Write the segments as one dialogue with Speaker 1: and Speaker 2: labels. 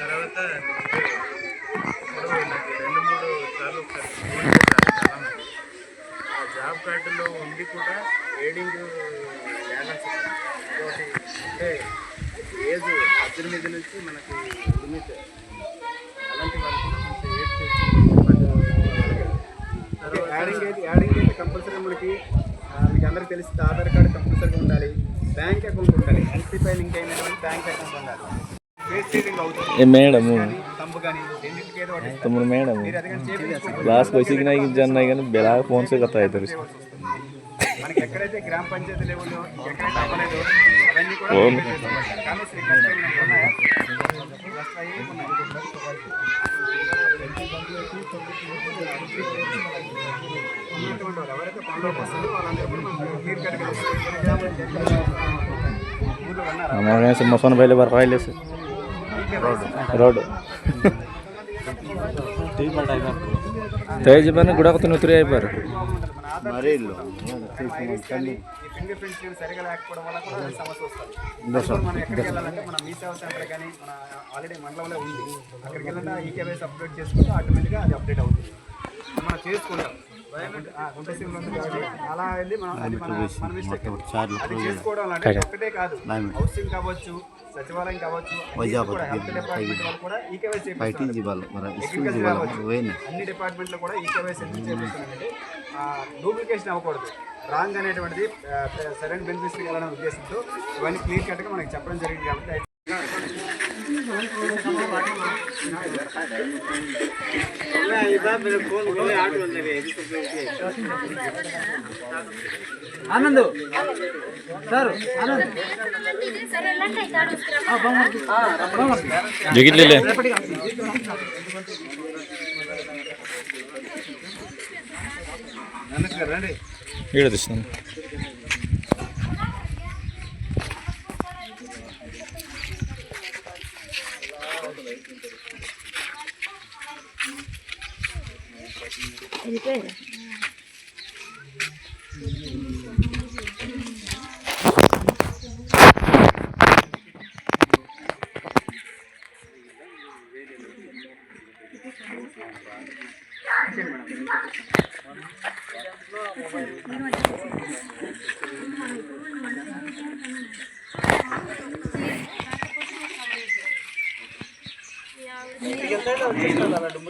Speaker 1: తర్వాత రెండు మూడు సార్లు ఆ జాబ్ కార్డులో ఉండి కూడా ట్రేడింగ్ బ్యాలెన్స్ అంటే ఏజ్ పద్దెనిమిది నుంచి మనకి లిమిట్ అలాంటి వాళ్ళు కొంచెం ఏడ్ చేసి తర్వాత
Speaker 2: యాడింగ్ అయితే యాడింగ్ అయితే కంపల్సరీ మనకి అందరికీ తెలిసి ఆధార్ కార్డు కంపల్సరీగా ఉండాలి. బ్యాంక్ అకౌంట్ ఉండాలి. ఎల్సీపై లింక్ అయినటువంటి బ్యాంక్ అకౌంట్ ఉండాలి.
Speaker 3: తమ్ముడు మేడము
Speaker 2: మీరు అది కానీ చేపించుకుంటే
Speaker 3: క్లాస్కి వచ్చి ఇచ్చిన్నాయి కానీ బెలా ఫోన్స్ కథ అవుతారు.
Speaker 2: మనకి ఎక్కడైతే గ్రామ పంచాయతీ లెవెల్ ఎక్కడైతే అవ్వలేదో అవన్నీ కూడా
Speaker 3: ఓం.
Speaker 2: ప్రిపేర్ చేసుకోవాలి. కానీ శ్రీ కృష్ణ ఏమైనా ఉన్నాయా? ఫింగర్ ప్రింట్స్ కానీ సరిగా లేకపోవడం వల్ల కూడా సమస్య వస్తుంది. మనం ఎక్కడికి వెళ్ళాలంటే మన మీ సేవ సెంటర్ కానీ మన ఆల్రెడీ మండలంలో ఉంది. అక్కడికి వెళ్ళినా ఈకేవైస్ అప్డేట్ చేసుకుంటే ఆటోమేటిక్గా అది అప్డేట్ అవుతుంది. మనం చేసుకుంటాం. అలా వెళ్ళి మనం అది మన మన మిస్టేక్ అది చేసుకోవడం అంటే ఒక్కటే కాదు. హౌసింగ్ కావచ్చు సచివాలయం కావచ్చు అన్ని కూడా హెల్త్ డిపార్ట్మెంట్ వాళ్ళు అన్ని డిపార్ట్మెంట్లో కూడా ఎందుకు చేపిస్తున్నారంటే డూప్లికేషన్ అవ్వకూడదు. రాంగ్ అనేటువంటిది సరైన బెనిఫిట్స్ వెళ్ళాలనే ఉద్దేశంతో ఇవన్నీ క్లియర్ కట్గా మనకి చెప్పడం జరిగింది కాబట్టి ఆనంద్. సార్ ఆనంద్.
Speaker 3: జగిట్లే
Speaker 2: రండి.
Speaker 3: ఈడ తీస్తాను
Speaker 4: నా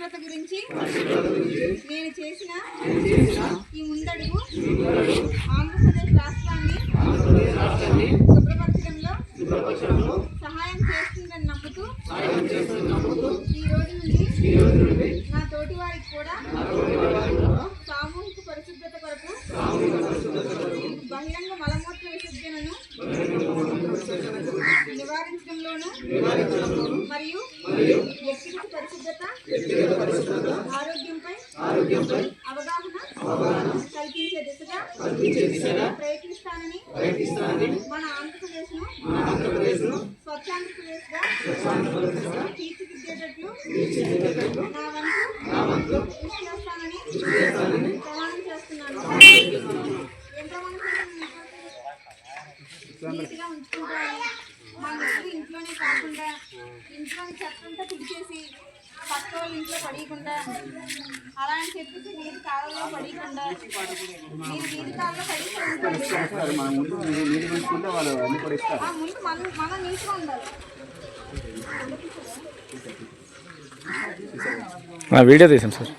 Speaker 4: పరిశుభ్రత గురించి నేను చేసిన ఈ ముందడుగు ఆంధ్రప్రదేశ్ రాష్ట్రాన్ని శుభ్రపరచడంలో సహాయం చేస్తుందని నమ్ముతూ ఈ రోజు నుండి నా తోటి వారికి కూడా సామూహిక పరిశుభ్రత కొరకు బహిరంగ మలమూత్ర విసర్జనను నివారించడంలోను ఆరోగ్యంపై అవగాహన కల్పించే దిశగా ప్రయత్నిస్తానని మన ఆంధ్రప్రదేశ్ను స్వచ్ఛాంధ్రప్రదేశ్గా తీర్చిదిద్దేటట్లు నా వంతు కృషి చేస్తానని ప్రమాణం చేస్తున్నాను. ఏం ప్రమాణం చేస్తున్నాను నీట్గా ఉంచుకుంటామని మన ఇల్లు ఇంట్లోనే కాకుండా ఇంట్లోని చెత్తంతా తుడిచేసి పక్క వాళ్ళ ఇంట్లో పడేయకుండా అలా అని చెప్పేసి నీటి కాలంలో పడేయకుండా మీరు నీటి కాలంలో
Speaker 2: మన ముందు మీరు నీరు పెంచుకుంటే వాళ్ళు అన్ని కూడా ఇస్తారు.
Speaker 4: ఆ ముందు మనం మనం నీట్గా ఉండాలి.
Speaker 3: వీడియో తీసాం సరే.